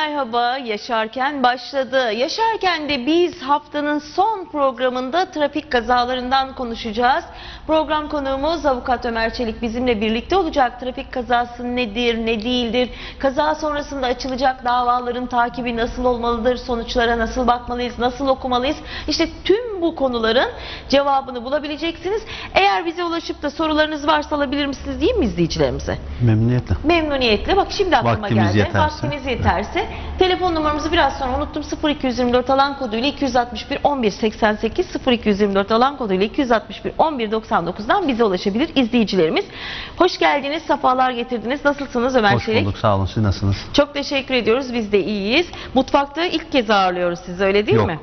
merhaba. Yaşarken başladı. Yaşarken de biz haftanın son programında trafik kazalarından konuşacağız. Program konuğumuz avukat Ömer Çelik bizimle birlikte olacak. Trafik kazası nedir, ne değildir? Kaza sonrasında açılacak davaların takibi nasıl olmalıdır? Sonuçlara nasıl bakmalıyız, nasıl okumalıyız? İşte tüm bu konuların cevabını bulabileceksiniz. Eğer bize ulaşıp da sorularınız varsa alabilir misiniz diyeyim mi izleyicilerimize? Memnuniyetle. Memnuniyetle. Bak şimdi aklıma Vaktimiz geldi. yeterse. Vaktimiz yeterse. Telefon numaramızı biraz sonra unuttum. 0224 alan koduyla 261 11 88 0224 alan koduyla 261 11 99'dan bize ulaşabilir izleyicilerimiz. Hoş geldiniz, sefalar getirdiniz. Nasılsınız Ömer Hoş Çelik? bulduk. Sağ olun. Siz nasılsınız? Çok teşekkür ediyoruz. Biz de iyiyiz. Mutfakta ilk kez ağırlıyoruz sizi öyle değil Yok. mi?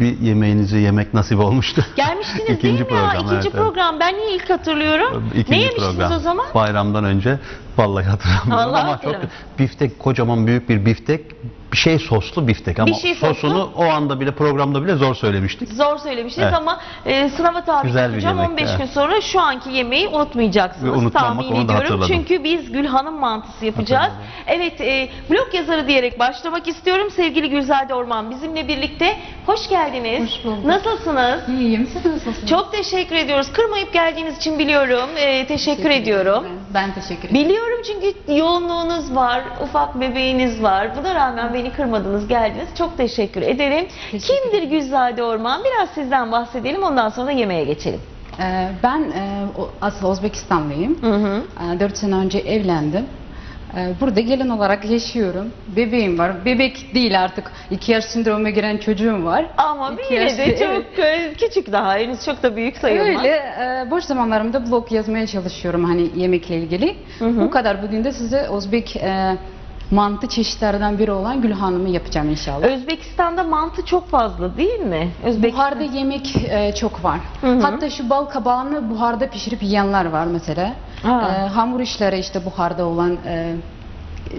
Bir yemeğinizi yemek nasip olmuştu. Gelmiştiniz İkinci değil mi ya? program, İkinci evet, evet. program. Ben niye ilk hatırlıyorum? İkinci ne yemiştiniz program. o zaman? Bayramdan önce vallahi hatırlamıyorum Vallahi ama çok hatırlamıyorum. biftek kocaman büyük bir biftek bir şey soslu biftek ama şey soslu. sosunu o anda bile programda bile zor söylemiştik. Zor söylemiştiniz Evet. ama e, sınava tabi Güzel bir tutacağım. yemek, 15 evet. gün sonra şu anki yemeği unutmayacaksınız. Unutmamak, tahmin onu da ediyorum. hatırladım. Çünkü biz Gülhan'ın mantısı yapacağız. Evet e, blog yazarı diyerek başlamak istiyorum. Sevgili Gülzade Orman bizimle birlikte. Hoş geldiniz. Hoş bulduk. Nasılsınız? İyiyim. Siz nasılsınız? Çok teşekkür ediyoruz. Kırmayıp geldiğiniz için biliyorum. E, teşekkür, ediyorum. Ben, ben teşekkür ederim. Biliyorum çünkü yoğunluğunuz var, ufak bebeğiniz var. Buna rağmen beni kırmadınız, geldiniz. Çok teşekkür ederim. Teşekkür Kimdir Gülzade Orman? Biraz sizden bahsedelim, ondan sonra da yemeğe geçelim. Ee, ben e, asıl Özbekistanlıyım. Hı hı. 4 sene önce evlendim. Ee, Burada gelin olarak yaşıyorum. Bebeğim var. Bebek değil artık. 2 yaş sindroma giren çocuğum var. Ama İki yine de yaşlı, çok e, küçük daha, henüz çok da büyük sayılmaz. Öyle e, boş zamanlarımda blog yazmaya çalışıyorum hani yemekle ilgili. hı. Bu kadar bugün de size Özbek e, mantı çeşitlerinden biri olan Gül Hanım'ı yapacağım inşallah. Özbekistan'da mantı çok fazla değil mi? Buharda yemek e, çok var. Hı hı. Hatta şu bal kabağını buharda pişirip yiyenler var mesela. Ha. E, hamur işleri işte buharda olan e,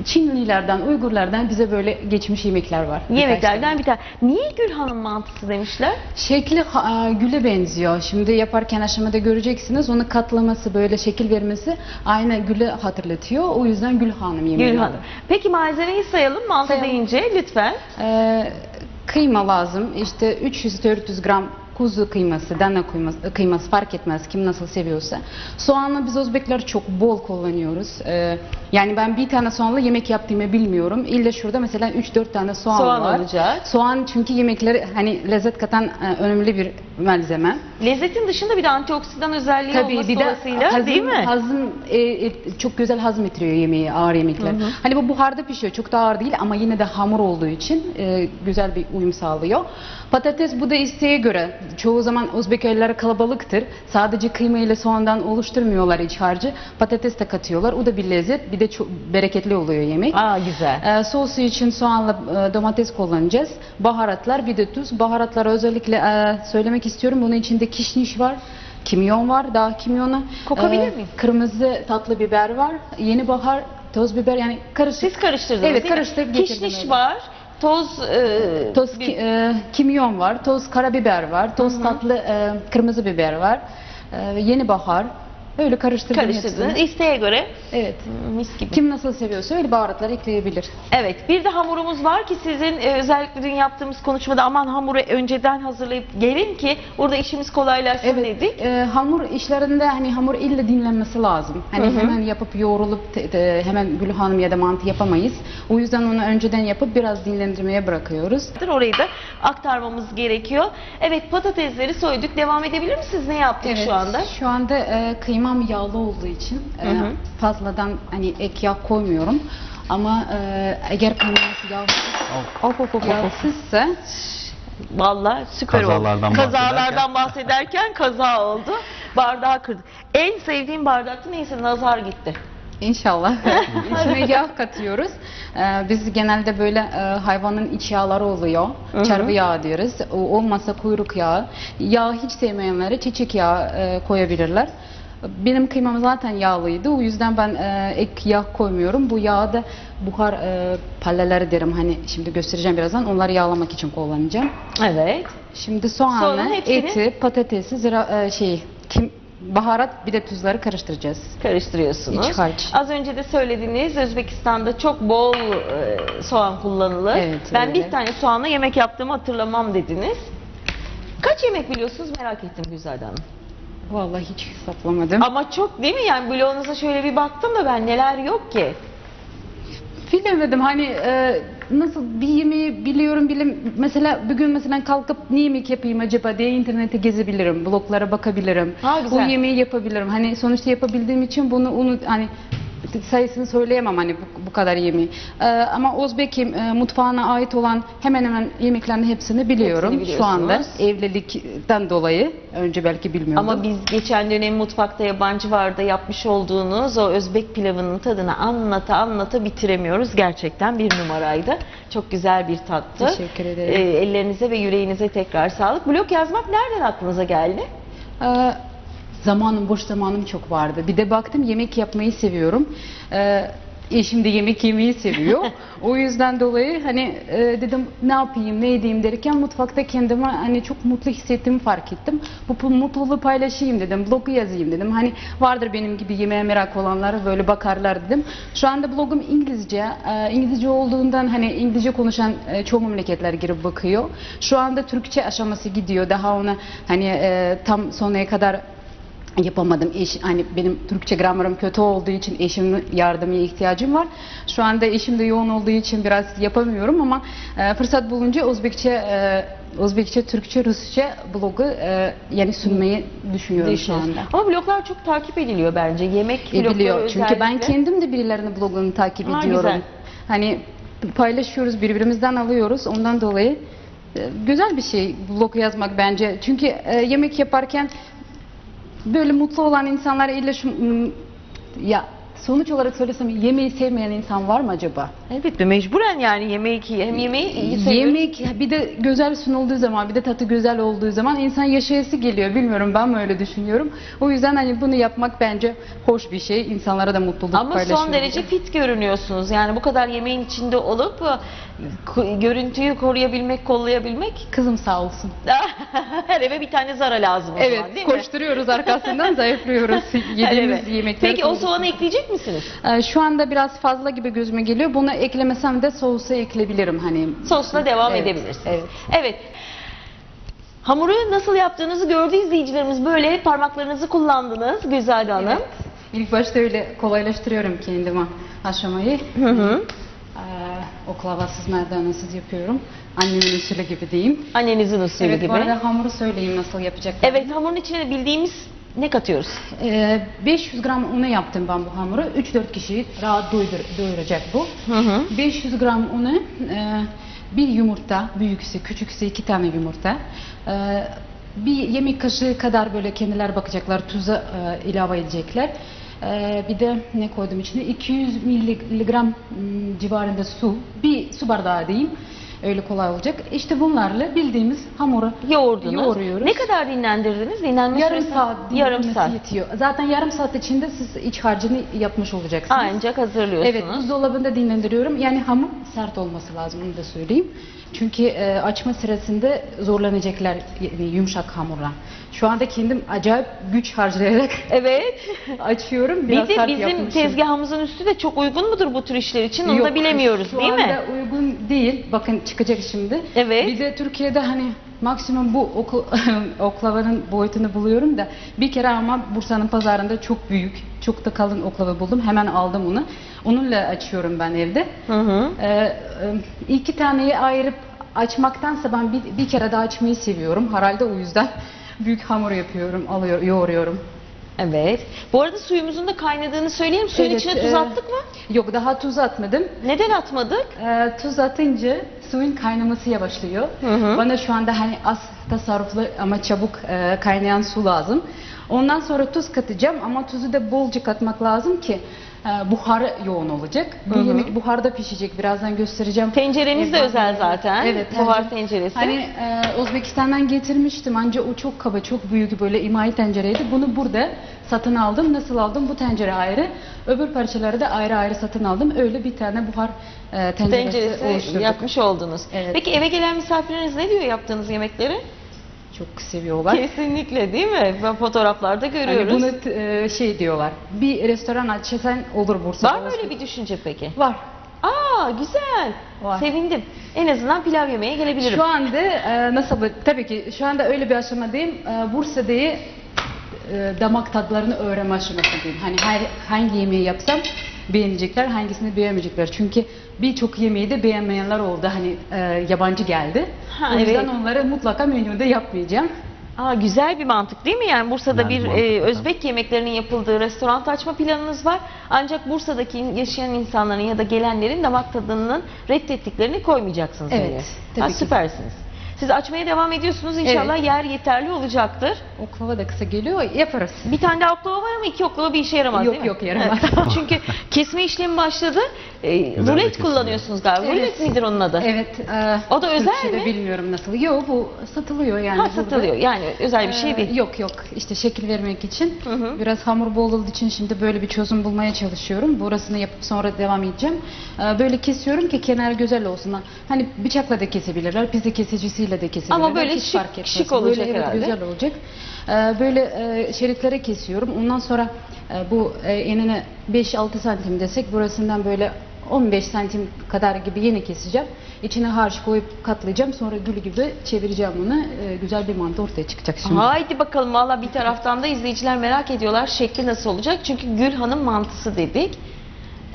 Çinlilerden, Uygurlardan bize böyle geçmiş yemekler var. Yemeklerden bir tane. Niye Gülhan'ın mantısı demişler? Şekli e, güle benziyor. Şimdi yaparken aşamada göreceksiniz. Onu katlaması, böyle şekil vermesi aynı güle hatırlatıyor. O yüzden Gül Hanım yemeği. Gülhan. Peki malzemeyi sayalım mantı Sayalım. deyince lütfen. Ee, kıyma lazım. İşte 300-400 gram kuzu kıyması, dana kıyması, kıyması fark etmez kim nasıl seviyorsa. Soğanla biz Özbekler çok bol kullanıyoruz. Ee, yani ben bir tane soğanla yemek yaptığımı bilmiyorum. İlla şurada mesela 3-4 tane soğan, Soğan var. olacak. Soğan çünkü yemekleri hani lezzet katan e, önemli bir malzeme. Lezzetin dışında bir de antioksidan özelliği Tabii olması bir de dolayısıyla hazım, değil mi? hazım e, e, çok güzel hazmettiriyor yemeği, ağır yemekler. Hani bu buharda pişiyor, çok da ağır değil ama yine de hamur olduğu için e, güzel bir uyum sağlıyor. Patates bu da isteğe göre. Çoğu zaman Özbek evleri kalabalıktır. Sadece kıyma ile soğandan oluşturmuyorlar iç harcı. Patates de katıyorlar. O da bir lezzet. Bir de çok bereketli oluyor yemek. Aa güzel. Ee, sosu için soğanla e, domates kullanacağız. Baharatlar bir de tuz. Baharatları özellikle e, söylemek istiyorum. Bunun içinde kişniş var. Kimyon var, dağ kimyonu. Kokabilir miyim? Kırmızı tatlı biber var. Yeni bahar, toz biber yani karışık. Siz karıştırdınız Evet, değil mi? karıştırıp getirdim Kişniş var, toz, e, Toz bir- ki- e, kimyon var, toz karabiber var, toz tatlı e, kırmızı biber var. E, yeni bahar. Öyle karıştırdım karıştırdınız. hepsini. İsteğe göre Evet. mis gibi. Kim nasıl seviyorsa öyle baharatlar ekleyebilir. Evet, bir de hamurumuz var ki sizin e, özellikle dün yaptığımız konuşmada aman hamuru önceden hazırlayıp gelin ki burada işimiz kolaylaşsın Evet, dedik. e, hamur işlerinde hani hamur illa dinlenmesi lazım. Hani hemen yapıp yoğrulup te- te- hemen Gül Hanım ya da mantı yapamayız. O yüzden onu önceden yapıp biraz dinlendirmeye bırakıyoruz. Orayı da aktarmamız gerekiyor. Evet, patatesleri soyduk. Devam edebilir misiniz? Ne yaptık şu anda? Şu anda e, kıymam yağlı olduğu için e, Hı hı. fazladan hani ek yağ koymuyorum. Ama e, eğer kıymanız yağ, Of of of of. yağsızsa Vallahi süper Kazalardan oldu. Kazalardan bahsederken kaza oldu. Bardağı kırdık. En sevdiğim bardaktı neyse nazar gitti. İnşallah. İçine yağ katıyoruz. Ee, biz genelde böyle e, hayvanın iç yağları oluyor. Hı hı. Çarpı yağı diyoruz. O, olmazsa kuyruk yağı. Yağ hiç sevmeyenlere çiçek yağı e, koyabilirler. Benim kıymam zaten yağlıydı. O yüzden ben e, ek yağ koymuyorum. Bu yağı da buhar e, palleleri derim. Hani şimdi göstereceğim birazdan. Onları yağlamak için kullanacağım. Evet. Şimdi Sonra soğanı, hepsini- eti, patatesi, zira, e, şey, kim, baharat bir de tuzları karıştıracağız. karıştırıyorsunuz. İç harç. Az önce de söylediğiniz Özbekistan'da çok bol e, soğan kullanılır. Evet, ben öyle. bir tane soğanla yemek yaptığımı hatırlamam dediniz. Kaç yemek biliyorsunuz merak ettim Güzade Hanım. Vallahi hiç hesaplamadım. Ama çok değil mi yani bloğunuza şöyle bir baktım da ben neler yok ki. Bilemedim hani e, nasıl bir yemeği biliyorum bilim mesela bugün mesela kalkıp ne yemek yapayım acaba diye internete gezebilirim, bloglara bakabilirim. Ha, güzel. Bu yemeği yapabilirim. Hani sonuçta yapabildiğim için bunu unut hani sayısını söyleyemem hani bu, bu kadar yemeği. E, ama Özbek'im e, mutfağına ait olan hemen hemen yemeklerin hepsini biliyorum Hepsini şu anda. Evlilikten dolayı önce belki bilmiyordum. Ama biz geçen dönem mutfakta yabancı vardı yapmış olduğunuz o Özbek pilavının tadını anlata anlata bitiremiyoruz. Gerçekten bir numaraydı. Çok güzel bir tattı. Teşekkür ederim. Ee, ellerinize ve yüreğinize tekrar sağlık. Blok yazmak nereden aklınıza geldi? Ee, zamanım, boş zamanım çok vardı. Bir de baktım yemek yapmayı seviyorum. Ee, eşim de yemek yemeyi seviyor. o yüzden dolayı hani e, dedim ne yapayım, ne edeyim derken mutfakta kendime hani çok mutlu hissettiğimi fark ettim. Bu mutluluğu paylaşayım dedim, blogu yazayım dedim. Hani vardır benim gibi yemeğe merak olanlar böyle bakarlar dedim. Şu anda blogum İngilizce. Ee, İngilizce olduğundan hani İngilizce konuşan e, çoğu memleketler girip bakıyor. Şu anda Türkçe aşaması gidiyor. Daha ona hani e, tam sonuna kadar yapamadım. Eş, hani benim Türkçe gramerim kötü olduğu için eşimin yardımına ihtiyacım var. Şu anda eşim de yoğun olduğu için biraz yapamıyorum ama e, fırsat bulunca Özbekçe e, Özbekçe, Türkçe, Rusça blogu e, yani sunmayı düşünüyorum şu anda. Ama bloglar çok takip ediliyor bence. Yemek E, blogları biliyor. Çünkü ben kendim de birilerinin blogunu takip Ha, ediyorum. güzel. Hani paylaşıyoruz, birbirimizden alıyoruz. Ondan dolayı e, güzel bir şey blog yazmak bence. Çünkü e, yemek yaparken böyle mutlu olan insanlar ile şu m, ya sonuç olarak söylesem yemeği sevmeyen insan var mı acaba? Elbette mecburen yani yemeği ki hem yemeği iyi seviyoruz. Yemek bir de güzel sunulduğu zaman bir de tadı güzel olduğu zaman insan yaşayası geliyor. Bilmiyorum ben mi öyle düşünüyorum. O yüzden hani bunu yapmak bence hoş bir şey. İnsanlara da mutluluk Ama paylaşıyor. son derece fit görünüyorsunuz. Yani bu kadar yemeğin içinde olup e, görüntüyü koruyabilmek, kollayabilmek Kızım sağ olsun. her eve bir tane Zara lazım o Evet, zaman değil mi? koşturuyoruz arkasından zayıflıyoruz yediğimiz Evet. yemekleri. Peki o soğanı ekleyecek misiniz? Ee, Şu anda biraz fazla gibi gözüme geliyor. Bunu eklemesem de sosu ekleyebilirim hani. Sosla devam Evet, edebilirsiniz. evet. Evet. Hamuru nasıl yaptığınızı gördü izleyicilerimiz. Böyle parmaklarınızı kullandınız Güzade Hanım. Evet. İlk başta öyle kolaylaştırıyorum kendime aşamayı. Hı hı. Ee, oklavasız merdanesiz yapıyorum. Annemin usulü gibi diyeyim. Annenizin usulü Evet gibi. bu arada hamuru söyleyeyim nasıl yapacaklar. Evet hamurun içine bildiğimiz ne katıyoruz? Ee, 500 gram unu yaptım ben bu hamuru. 3-4 kişiyi rahat doydur, doyuracak bu. Hı hı. 500 gram unu, e, bir yumurta, büyükse küçükse iki tane yumurta. E, bir yemek kaşığı kadar böyle kendiler bakacaklar, tuza e, ilave edecekler. E, bir de ne koydum içine? 200 miligram m, civarında su, bir su bardağı diyeyim. Öyle kolay olacak. İşte bunlarla bildiğimiz hamuru Yoğurdunuz. yoğuruyoruz. Ne kadar dinlendirdiniz? Dinlenme Yarım süresi- saat Yarım saat. yetiyor. Zaten yarım saat içinde siz iç harcını yapmış olacaksınız. Ancak hazırlıyorsunuz. Evet, buzdolabında dinlendiriyorum. Yani hamur sert olması lazım, onu da söyleyeyim. Çünkü e, açma sırasında zorlanacaklar yani yumuşak hamurla. Şu anda kendim acayip güç harcayarak Evet. açıyorum. Bir Biraz de sert bizim yapmışım. tezgahımızın üstü de çok uygun mudur bu tür işler için? Onu da Yok, bilemiyoruz şu değil mi? anda uygun değil. Bakın çıkacak şimdi. Evet. Bir de Türkiye'de hani maksimum bu oku, oklavanın boyutunu buluyorum da bir kere ama Bursa'nın pazarında çok büyük, çok da kalın oklava buldum. Hemen aldım onu. Onunla açıyorum ben evde. Hı hı. Ee, e, iki taneyi ayırıp açmaktansa ben bir, bir kere daha açmayı seviyorum. Herhalde o yüzden büyük hamur yapıyorum, alıyor, yoğuruyorum. Evet. Bu arada suyumuzun da kaynadığını söyleyeyim. Suyun Evet, içine tuz e, attık mı? Yok daha tuz atmadım. Neden atmadık? Ee, tuz atınca suyun kaynaması yavaşlıyor. Hı hı. Bana şu anda hani az tasarruflu ama çabuk e, kaynayan su lazım. Ondan sonra tuz katacağım ama tuzu da bolca katmak lazım ki e, buharı yoğun olacak. Bu Hı hı. yemek buharda pişecek. Birazdan göstereceğim. Tencereniz de Evet, özel zaten. Evet. Buhar tencere- tenceresi. Hani e, Özbekistan'dan getirmiştim ancak o çok kaba, çok büyük böyle imai tencereydi. Bunu burada satın aldım. Nasıl aldım? Bu tencere ayrı. Öbür parçaları da ayrı ayrı satın aldım. Öyle bir tane buhar e, tenceresi tenceresi oluşturduk. yapmış oldunuz. Evet. Peki eve gelen misafirleriniz ne diyor yaptığınız yemekleri? Çok seviyorlar. Kesinlikle değil mi? Ben fotoğraflarda Hani görüyoruz. bunu e, şey diyorlar. Bir restoran açsan olur Bursa'da. Var mı öyle bir düşünce peki? Var. Aa güzel. Var. Sevindim. En azından pilav yemeye gelebilirim. Şu anda e, nasıl tabii ki şu anda öyle bir aşamadayım. E, Bursa'dayı e, damak tadlarını öğrenme aşamasındayım. Hani her, hangi yemeği yapsam beğenecekler, hangisini beğenmeyecekler. Çünkü birçok yemeği de beğenmeyenler oldu. Hani e, yabancı geldi. Ha, o yüzden evet. onları mutlaka menüde yapmayacağım. Aa, güzel bir mantık değil mi? Yani Bursa'da Güzel bir e. Özbek yemeklerinin yapıldığı restoran açma planınız var. Ancak Bursa'daki yaşayan insanların ya da gelenlerin damak tadının reddettiklerini koymayacaksınız. Evet, tabii Ha, ki. Siz açmaya devam ediyorsunuz. İnşallah Evet. yer yeterli olacaktır. Oklava da kısa geliyor, yaparız. Bir tane daha oklava var ama iki oklava bir işe yaramaz Yok, değil mi? yok, yaramaz. Evet. Çünkü kesme işlemi başladı. E, rulet kullanıyorsunuz galiba. Evet. Rulet midir onun adı? Evet. e, O da özel Türkçe'de mi? bilmiyorum nasıl. Yok bu satılıyor yani. Ha burada. satılıyor. Yani özel bir şey Ee, değil. Yok yok işte şekil vermek için Hı hı. biraz hamur bol olduğu için şimdi böyle bir çözüm bulmaya çalışıyorum. Burasını yapıp sonra devam edeceğim. Ee, Böyle kesiyorum ki kenar güzel olsun. Hani bıçakla da kesebilirler, pizza kesicisiyle de kesebilirler. Ama böyle Hiç şık- fark etmez. şık olacak böyle, evet, herhalde. güzel olacak. Ee, Böyle e, şeritlere kesiyorum. Ondan sonra e, bu e, enine 5-6 santim desek burasından böyle 15 santim kadar gibi yeni keseceğim. İçine harç koyup katlayacağım. Sonra gül gibi çevireceğim bunu. Ee, Güzel bir mantı ortaya çıkacak şimdi. Haydi bakalım valla bir taraftan da izleyiciler merak ediyorlar şekli nasıl olacak. Çünkü Gül Hanım mantısı dedik.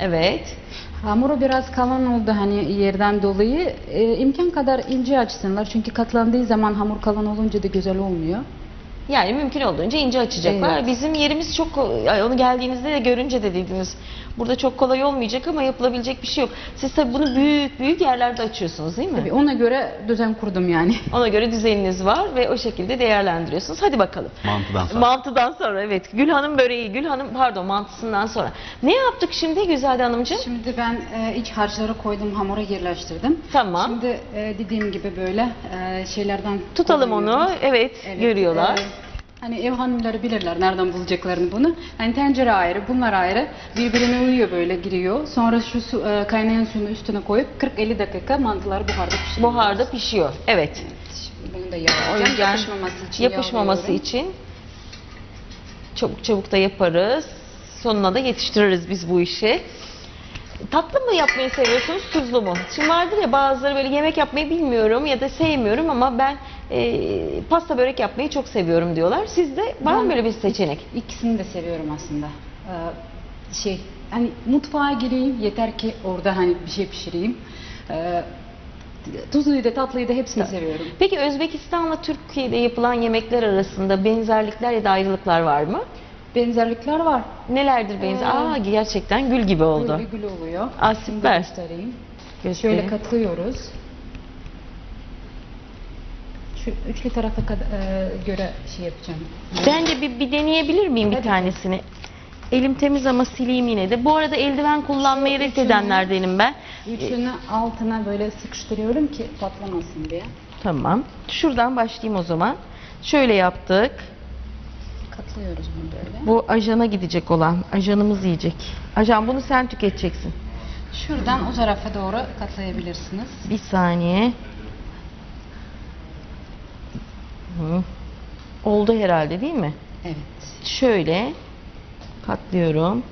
Evet. Hamuru biraz kalın oldu hani yerden dolayı. Ee, imkan kadar ince açsınlar. Çünkü katlandığı zaman hamur kalın olunca da güzel olmuyor. Yani mümkün olduğunca ince açacaklar. Evet. Bizim yerimiz çok onu geldiğinizde de görünce de dediniz. Burada çok kolay olmayacak ama yapılabilecek bir şey yok. Siz tabii bunu büyük büyük yerlerde açıyorsunuz değil mi? Tabii ona göre düzen kurdum yani. Ona göre düzeniniz var ve o şekilde değerlendiriyorsunuz. Hadi bakalım. Mantıdan sonra. Mantıdan sonra evet. Gül Hanım böreği, Gül Hanım pardon mantısından sonra. Ne yaptık şimdi Güzade Hanımcığım? Şimdi ben e, iç harçları koydum, hamura yerleştirdim. Tamam. Şimdi e, dediğim gibi böyle e, şeylerden Tutalım onu. Evet, Evet, görüyorlar. e, hani ev hanımları bilirler nereden bulacaklarını bunu. Hani tencere ayrı, bunlar ayrı. Birbirine uyuyor böyle giriyor. Sonra şu su, e, kaynayan suyunu üstüne koyup 40-50 dakika mantılar buharda pişiriyor. Buharda pişiyor. Evet. Şimdi bunu da O yüzden Yapışmaması için yapışmaması yağlıyorum. için çabuk çabuk da yaparız. Sonuna da yetiştiririz biz bu işi. Tatlı mı yapmayı seviyorsunuz, tuzlu mu? Şimdi vardır ya bazıları böyle yemek yapmayı bilmiyorum ya da sevmiyorum ama ben e, pasta börek yapmayı çok seviyorum diyorlar. Sizde var mı böyle bir seçenek? İkisini de seviyorum aslında. Ee, şey hani mutfağa gireyim yeter ki orada hani bir şey pişireyim. Ee, tuzluyu da tatlıyı da hepsini seviyorum. Peki Özbekistan'la Türkiye'de yapılan yemekler arasında benzerlikler ya da ayrılıklar var mı? Benzerlikler var. Nelerdir benzer? Ee, Aa gerçekten gül gibi oldu. Böyle gül oluyor. Aa, süper. göstereyim. Göstereyim. Şöyle katlıyoruz. Şu üçlü tarafa e, göre şey yapacağım. Ben de bir, bir deneyebilir miyim bir Tabii. tanesini? Elim temiz ama sileyim yine de. Bu arada eldiven kullanmayı Şu reddedenlerdenim ben. Üçünü altına böyle sıkıştırıyorum ki patlamasın diye. Tamam. Şuradan başlayayım o zaman. Şöyle yaptık. Katlıyoruz bunu böyle. Bu ajana gidecek olan. Ajanımız yiyecek. Ajan bunu sen tüketeceksin. Şuradan o tarafa doğru katlayabilirsiniz. Bir saniye. Hı. Oldu herhalde değil mi? Evet. Şöyle katlıyorum.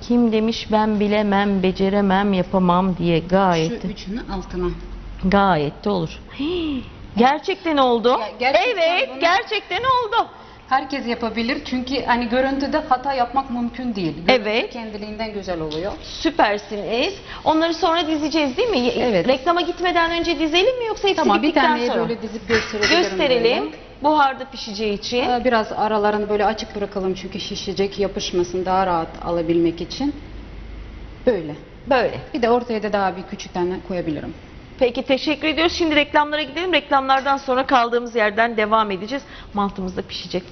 Kim demiş ben bilemem, beceremem, yapamam diye gayet Şu üçünü altına. gayet de olur. Hii, gerçekten oldu. Ya gerçekten evet, bunu- gerçekten oldu. Herkes yapabilir çünkü hani görüntüde hata yapmak mümkün değil. Görüntü Evet. kendiliğinden güzel oluyor. Süpersiniz. Onları sonra dizeceğiz değil mi? Ye- Evet. Reklama gitmeden önce dizelim mi yoksa hepsi Tamam bir bittikten taneyi sonra? böyle dizip gösterebilirim. Gösterelim. Buharda pişeceği için. Ee, Biraz aralarını böyle açık bırakalım çünkü şişecek yapışmasın daha rahat alabilmek için. Böyle. Böyle. Bir de ortaya da daha bir küçük tane koyabilirim. Peki teşekkür ediyoruz. Şimdi reklamlara gidelim. Reklamlardan sonra kaldığımız yerden devam edeceğiz. Mantımız da pişecek.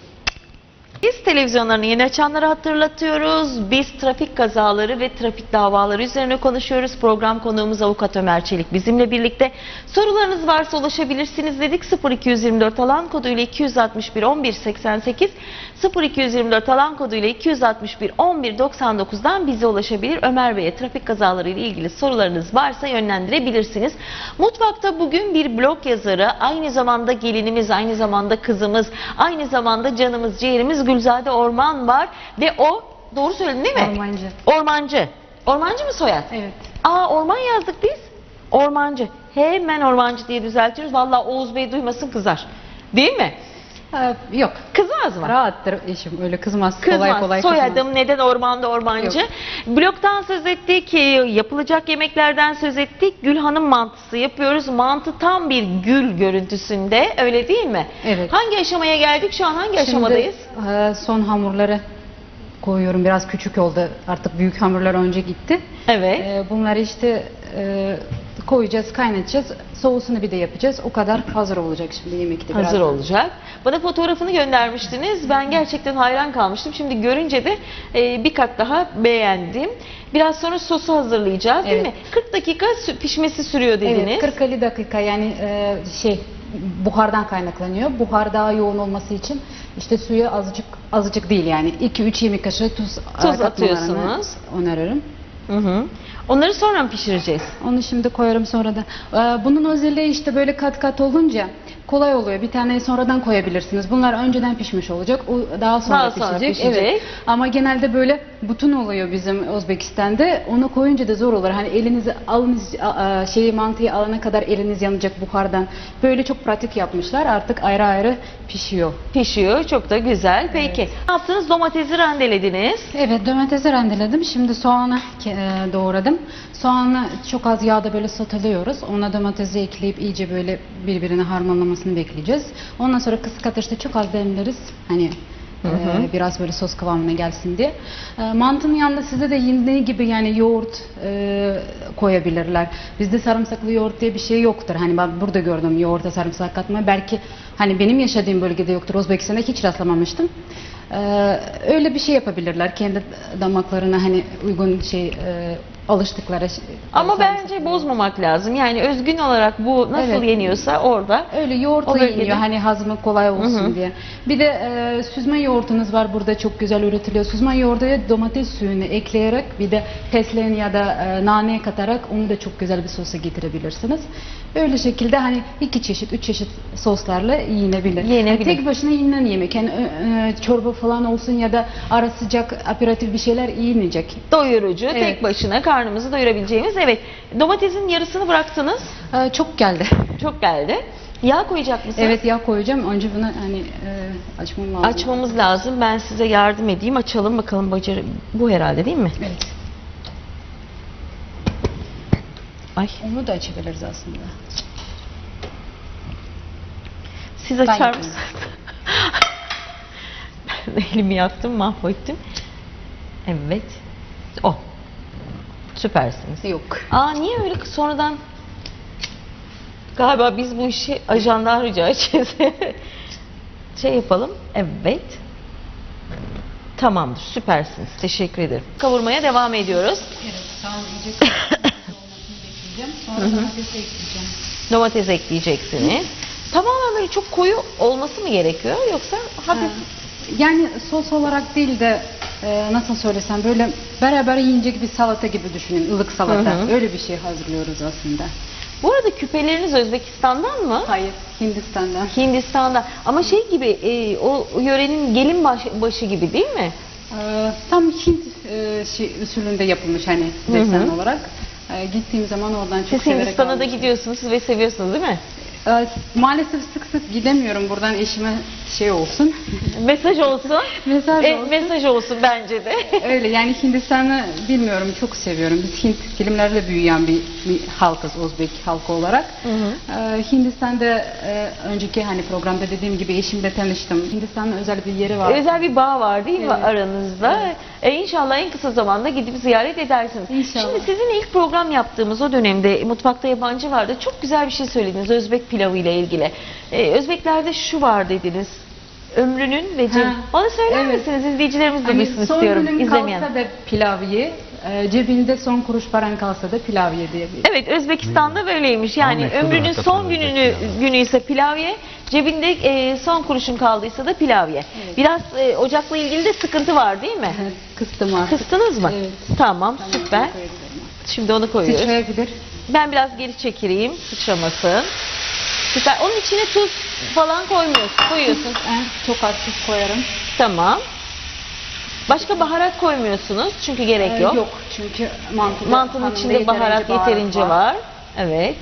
Biz televizyonlarını yeni açanları hatırlatıyoruz. Biz trafik kazaları ve trafik davaları üzerine konuşuyoruz. Program konuğumuz avukat Ömer Çelik bizimle birlikte. Sorularınız varsa ulaşabilirsiniz dedik. 0224 alan koduyla 261 11 88 0224 alan koduyla 261 11 99'dan bize ulaşabilir. Ömer Bey'e trafik kazaları ile ilgili sorularınız varsa yönlendirebilirsiniz. Mutfakta bugün bir blog yazarı, aynı zamanda gelinimiz, aynı zamanda kızımız, aynı zamanda canımız, ciğerimiz Gülzade Orman var ve o doğru söyledim değil mi? Ormancı. Ormancı. Ormancı mı soyad? Evet. Aa orman yazdık biz. Ormancı. Hemen ormancı diye düzeltiyoruz. Vallahi Oğuz Bey duymasın kızar. Değil mi? Ee, yok. Kızmaz mı? Rahattır eşim. Öyle kızmaz. Kızmaz. Kolay kolay kızmaz. Soyadım neden ormanda ormancı? Bloktan söz ettik, e, yapılacak yemeklerden söz ettik. Gülhan'ın mantısı yapıyoruz. Mantı tam bir gül görüntüsünde öyle değil mi? Evet. Hangi aşamaya geldik? Şu an hangi aşamadayız? Şimdi e, son hamurları koyuyorum. Biraz küçük oldu. Artık büyük hamurlar önce gitti. Evet. E, bunları işte e, koyacağız, kaynatacağız. Soğusunu bir de yapacağız. O kadar hazır olacak şimdi yemekte. Hazır birazdan. olacak. Bana fotoğrafını göndermiştiniz. Ben gerçekten hayran kalmıştım. Şimdi görünce de e, bir kat daha beğendim. Biraz sonra sosu hazırlayacağız değil Evet. mi? 40 dakika sü- pişmesi sürüyor dediniz. Evet 40-50 dakika yani e, şey buhardan kaynaklanıyor. Buhar daha yoğun olması için işte suyu azıcık azıcık değil yani 2-3 yemek kaşığı tuz, e, Tuz katmalarını atıyorsunuz. öneririm. Hı hı. Onları sonra mı pişireceğiz? Onu şimdi koyarım sonra da. Ee, Bunun özelliği işte böyle kat kat olunca kolay oluyor. Bir taneyi sonradan koyabilirsiniz. Bunlar önceden pişmiş olacak. O daha sonra, Daha sonra pişecek. pişecek. Evet. Ama genelde böyle bütün oluyor bizim Özbekistan'da. Onu koyunca da zor olur. Hani elinizi alınız a- a- şeyi mantıyı alana kadar eliniz yanacak buhardan. Böyle çok pratik yapmışlar. Artık ayrı ayrı pişiyor. Pişiyor. Çok da güzel. Peki. Ne yaptınız? Domatesi rendelediniz. Evet domatesi rendeledim. Şimdi soğanı e, doğradım. Soğanı çok az yağda böyle sotelıyoruz. Ona domatesi ekleyip iyice böyle birbirine harmanlamasını bekleyeceğiz. Ondan sonra kısık ateşte çok az demleriz. Hani e, biraz böyle sos kıvamına gelsin diye. E, mantının yanında size de yine gibi yani yoğurt e, koyabilirler. Bizde sarımsaklı yoğurt diye bir şey yoktur. Hani ben burada gördüm yoğurta sarımsak katmayı. Belki hani benim yaşadığım bölgede yoktur. Özbekistan'da hiç rastlamamıştım. Ee, öyle bir şey yapabilirler kendi damaklarına hani uygun şey e, alıştıkları şey- Ama bence bozmamak lazım. Yani özgün olarak bu nasıl Evet. yeniyorsa orada. öyle O yoğurtla bölgede- yeniyor hani hazmı kolay olsun diye. Bir de e, süzme yoğurtunuz var burada çok güzel üretiliyor. Süzme yoğurda domates suyunu ekleyerek bir de fesleğen ya da e, nane katarak onu da çok güzel bir sosa getirebilirsiniz. Öyle şekilde hani iki çeşit, üç çeşit soslarla yenebilir. Yenebilir. Yani tek başına yenilen yemek. Yani e, e, çorba falan olsun ya da ara sıcak aperatif bir şeyler yenecek. Doyurucu, tek Evet. başına karnımızı doyurabileceğimiz. Evet. Domatesin yarısını bıraktınız. E, çok geldi. Çok geldi. Yağ koyacak mısınız? Evet yağ koyacağım. Önce bunu hani e, açmam lazım. Açmamız lazım. Ben size yardım edeyim. Açalım bakalım bacarı. Bu herhalde değil mi? Evet. Ay. Onu da açabiliriz aslında. Siz Ben açar mısınız? Ben elimi yaktım, mahvettim. Evet. O. Süpersiniz. Yok. Aa niye öyle sonradan galiba biz bu işi ajandan rica edeceğiz. şey yapalım. Evet. Tamamdır. Süpersiniz. Teşekkür ederim. Kavurmaya devam ediyoruz. Evet, tamam iyice olmasını bekleyeceğim. Sonra domatesi ekleyeceğim. Domates ekleyeceksiniz. Tamamen böyle çok koyu olması mı gerekiyor yoksa hafif Ha, Yani sos olarak değil de e, nasıl söylesem böyle beraber yiyecek bir salata gibi düşünün. ılık salata. Hı hı. Öyle bir şey hazırlıyoruz aslında. Bu arada küpeleriniz Özbekistan'dan mı? Hayır, Hindistan'dan. Hindistan'dan. Ama şey gibi e, o yörenin gelin baş- başı gibi değil mi? Ee, tam Hint e, şey, usulünde yapılmış hani desen olarak. Ee, gittiğim zaman oradan çok Siz severek Hindistan'a da almıştım. gidiyorsunuz ve seviyorsunuz değil mi? Ee, maalesef sık sık gidemiyorum buradan eşime şey olsun. Mesaj olsun. Mesaj E, olsun. mesaj olsun bence de. Öyle yani Hindistan'ı bilmiyorum çok seviyorum. Biz Hint filmlerle büyüyen bir, bir halkız Özbek halkı olarak. Ee, Hindistan'da e, önceki hani programda dediğim gibi eşimle tanıştım. Hindistan'ın özel bir yeri var. Özel bir bağ var değil mi Evet. aranızda? E, inşallah en kısa zamanda gidip ziyaret edersiniz. İnşallah. Şimdi sizin ilk program yaptığımız o dönemde Mutfakta Yabancı vardı. Çok güzel bir şey söylediniz Özbek pilavı ile ilgili. E, Özbeklerde şu var dediniz. ömrünün ve ceb... Ha, Onu söyler evet. misiniz? İzleyicilerimiz de Hani duysun son istiyorum. günün izlemeyen. kalsa da pilav ye, e, cebinde son kuruş paran kalsa da pilav ye diye Evet Özbekistan'da böyleymiş. Yani meşhur ömrünün son gününü günü ise pilav ye, cebinde e, son kuruşun kaldıysa da pilav ye. Biraz e, ocakla ilgili de sıkıntı var değil mi? Evet, kıstım artık. Kıstınız mı? Evet. Tamam, Tamam, süper. Şimdi onu koyuyoruz. Sıçrayabilir. Ben biraz geri çekileyim sıçramasın. Süper. Onun içine tuz falan koymuyorsun. Koyuyorsun. Eh, çok az tuz koyarım. Tamam. Başka baharat koymuyorsunuz çünkü gerek Ee, yok. Yok çünkü mantıda Mantının hanımda içinde baharat yeterince var. Evet.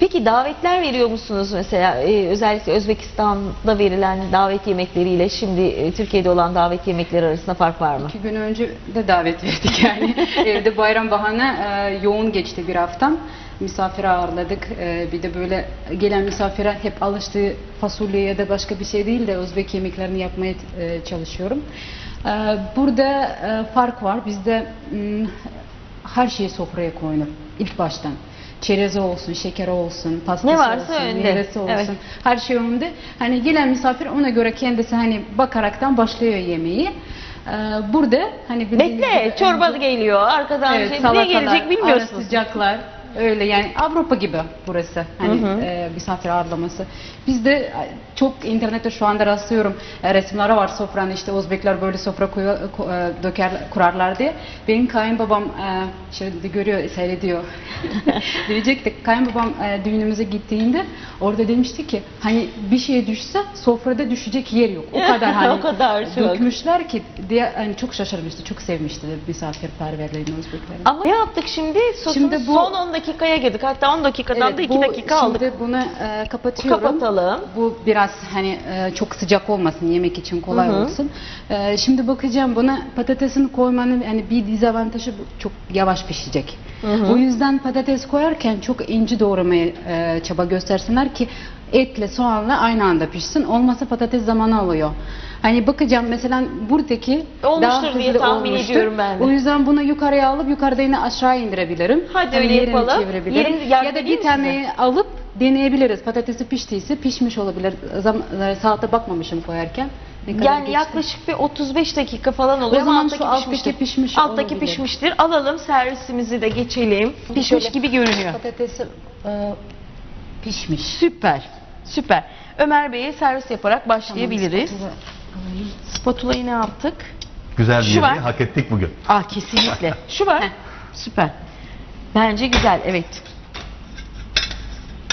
Peki davetler veriyor musunuz mesela Ee, özellikle Özbekistan'da verilen davet yemekleriyle şimdi e, Türkiye'de olan davet yemekleri arasında fark var mı? İki gün önce de davet verdik yani. Evde bayram bahane e, yoğun geçti bir haftam. Misafir ağırladık. E, bir de böyle gelen misafire hep alıştığı fasulye ya da başka bir şey değil de Özbek yemeklerini yapmaya e, çalışıyorum. E, burada e, fark var. Bizde m, her şey sofraya koyulur ilk baştan. Çerezi olsun, şekeri olsun, pastası Ne varsa olsun, önde. meyvesi olsun. Evet. Her şey önde. Hani gelen misafir ona göre kendisi hani bakaraktan başlıyor yemeği. Ee, burada hani Bekle çorba geliyor arkadan Evet, şey, ne gelecek bilmiyorsunuz. ara sıcaklar. Öyle yani Avrupa gibi burası hani Hı hı. e, misafir ağırlaması. Bizde çok internette şu anda rastlıyorum e, resimleri var sofranın işte Özbekler böyle sofra koyu, ko- e, döker kurarlar diye. Benim kayınbabam e, şimdi görüyor seyrediyor. Diyecektik kayınbabam e, düğünümüze gittiğinde orada demişti ki hani bir şey düşse sofrada düşecek yer yok. O kadar hani O kadar çok. dökmüşler ki diye hani çok şaşırmıştı. Çok sevmişti misafirperverliğini Özbeklerin. Ama ne yaptık şimdi? Sosumuz Şimdi bu- son 10 dakikaya girdik. Hatta 10 dakikadan da 2 bu- dakika aldık. Şimdi bunu e, kapatıyorum. Kapatalım. Bu biraz hani e, çok sıcak olmasın yemek için kolay Hı hı. olsun. E, şimdi bakacağım buna patatesini koymanın hani bir dezavantajı çok yavaş pişecek. O yüzden patates koyarken çok ince doğramaya e, çaba göstersinler ki etle soğanla aynı anda pişsin. Olmasa patates zamanı alıyor. Hani bakacağım mesela buradaki Olmuştur daha diye hızlı tahmin olmuştur. ediyorum ben de. O yüzden bunu yukarıya alıp yukarıda yine aşağı indirebilirim. Hadi Hani öyle yerini yapalım. çevirebilirim. Yerini ya da bir tane alıp deneyebiliriz. Patatesi piştiyse pişmiş olabilir. Zam e, saate bakmamışım koyarken. Ne kadar Yani geçti? yaklaşık bir 35 dakika falan oluyor O zaman ama şu alttaki alttaki pişmiştir. pişmiş alttaki olabilir. pişmiştir. Alalım servisimizi de geçelim. Pişmiş Şöyle gibi görünüyor. Patatesi e, pişmiş. Süper. Süper. Ömer Bey'e servis yaparak başlayabiliriz. Spatulayı ne yaptık? Güzel bir Şu yemeği var. hak ettik bugün. Ah kesinlikle. Şu var. Süper. Bence güzel. Evet.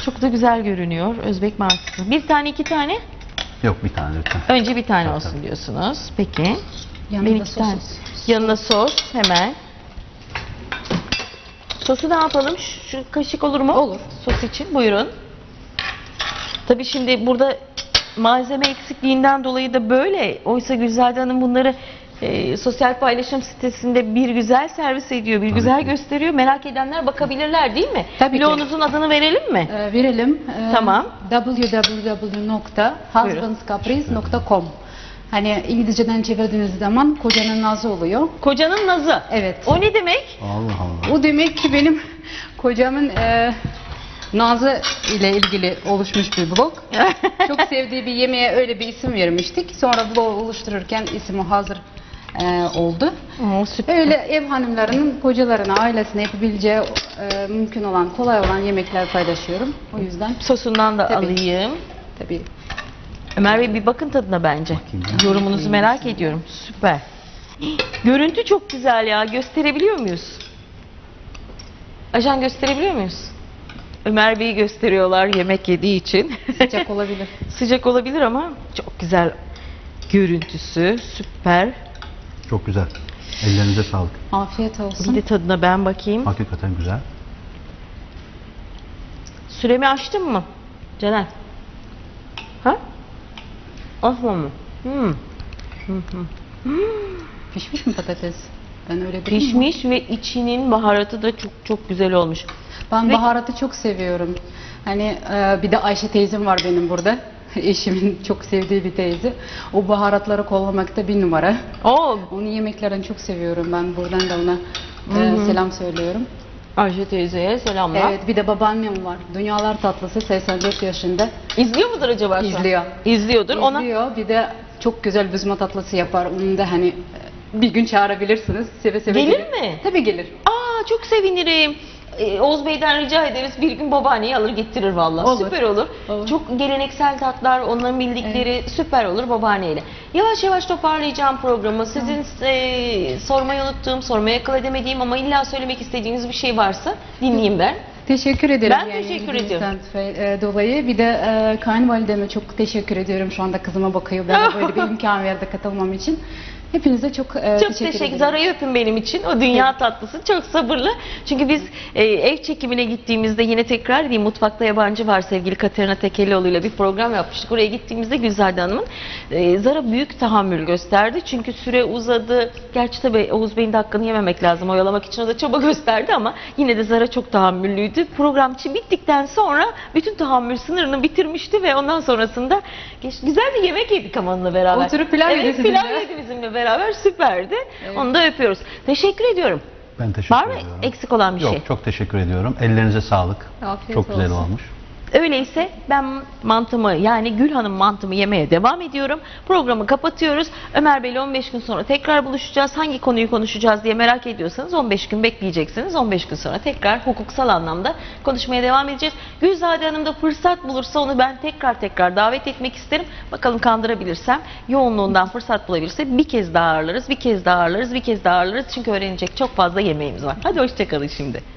Çok da güzel görünüyor Özbek mantısı. Bir tane iki tane. Yok bir tane lütfen. Önce bir tane Tabii, olsun tabii. diyorsunuz. Peki. Yanında Benim iki sos tane. Yanına sos hemen. Sosu ne yapalım? Şu, şu kaşık olur mu? Olur. Sos için buyurun. Tabii şimdi burada malzeme eksikliğinden dolayı da böyle. Oysa Gülzade Hanım bunları e, sosyal paylaşım sitesinde bir güzel servis ediyor, bir Tabii güzel ki. gösteriyor. Merak edenler bakabilirler değil mi? Tabii ki. Bloğunuzun adını verelim mi? E, verelim. E, Tamam. www.husbandscaprice.com Hani İngilizceden çevirdiğiniz zaman kocanın nazı oluyor. Kocanın nazı. Evet. O ne demek? Allah Allah. O demek ki benim kocamın e, Nazı ile ilgili oluşmuş bir blog. Çok sevdiği bir yemeğe öyle bir isim vermiştik. Sonra blog oluştururken ismi hazır e, oldu. Oo, süper. Öyle ev hanımlarının kocalarına, ailesine yapabileceği e, mümkün olan, kolay olan yemekler paylaşıyorum. O yüzden Sosundan da Tabii. alayım. tabii Ömer Bey bir bakın tadına bence. Yorumunuzu merak ediyorum. Süper. Görüntü çok güzel ya. Gösterebiliyor muyuz? Ajan gösterebiliyor muyuz? Ömer Bey'i gösteriyorlar yemek yediği için. sıcak olabilir. Sıcak olabilir ama çok güzel görüntüsü. Süper. Çok güzel. Ellerinize sağlık. Afiyet Bir olsun. de tadına ben bakayım. Hakikaten güzel. Süremi açtın mı? Caner. Ha? Açma mı? Hmm. Pişmiş mi patates? Ben öyle. Pişmiş ve içinin baharatı da çok çok güzel olmuş. Ben Ve- baharatı çok seviyorum. Hani e, bir de Ayşe teyzem var benim burada. Eşimin çok sevdiği bir teyze. O baharatları kollamakta bir numara. Oo, Onun yemeklerini çok seviyorum ben. Buradan da ona e, selam söylüyorum. Ayşe teyzeye selamlar. Evet bir de babaannem var. Dünyalar tatlısı 84 yaşında. İzliyor mudur acaba şu an? İzliyor. İzliyordur. Ona İzliyor. Bir de çok güzel büzme tatlısı yapar. Onu da hani e, bir gün çağırabilirsiniz. Seve seve Gelir mi? Tabii gelir. Aa çok sevinirim. Ee, Oğuz Bey'den rica ederiz bir gün babaanneyi alır getirir vallahi. Olur. Süper olur. Olur. Çok geleneksel tatlar, onların bildikleri süper olur babaanneyle. Yavaş yavaş toparlayacağım programı. Sizin e, sormayı unuttuğum, sormaya akıl edemediğim ama illa söylemek istediğiniz bir şey varsa dinleyeyim ben. Teşekkür ederim. Ben teşekkür fe- e, dolayı. Bir de e, kayınvalideme çok teşekkür ediyorum. Şu anda kızıma bakıyor. Bana böyle bir imkan verdi katılmam için. Hepinize çok, e, Çok teşekkür, teşekkür ederim. Zara'yı öpün benim için. O dünya tatlısı. Çok sabırlı. Çünkü biz e, ev çekimine gittiğimizde yine tekrar edeyim Mutfakta Yabancı var sevgili Katerina Tekelioğlu ile bir program yapmıştık. Oraya gittiğimizde Gülzade Hanım'ın e, Zara büyük tahammül gösterdi. Çünkü süre uzadı. Gerçi tabii Oğuz Bey'in de hakkını yememek lazım. Oyalamak için o da çaba gösterdi ama yine de Zara çok tahammüllüydü. Program için bittikten sonra bütün tahammül sınırını bitirmişti ve ondan sonrasında güzel bir yemek yedik ama onunla beraber. Oturup pilav evet, yedi pilav yedi bizimle beraber süperdi. Onu da öpüyoruz. Teşekkür ediyorum. Ben teşekkür Var mı ediyorum. eksik olan bir Yok şey? çok teşekkür ediyorum. Ellerinize sağlık. Afiyet çok güzel olsun. olmuş. Öyleyse ben mantımı yani Gül Hanım mantımı yemeye devam ediyorum. Programı kapatıyoruz. Ömer Bey'le 15 gün sonra tekrar buluşacağız. Hangi konuyu konuşacağız diye merak ediyorsanız 15 gün bekleyeceksiniz. 15 gün sonra tekrar hukuksal anlamda konuşmaya devam edeceğiz. Gülzade Hanım da fırsat bulursa onu ben tekrar tekrar davet etmek isterim. Bakalım kandırabilirsem, yoğunluğundan fırsat bulabilirse bir kez daha ağırlarız, bir kez daha ağırlarız, bir kez daha ağırlarız. Çünkü öğrenecek çok fazla yemeğimiz var. Hadi hoşçakalın şimdi.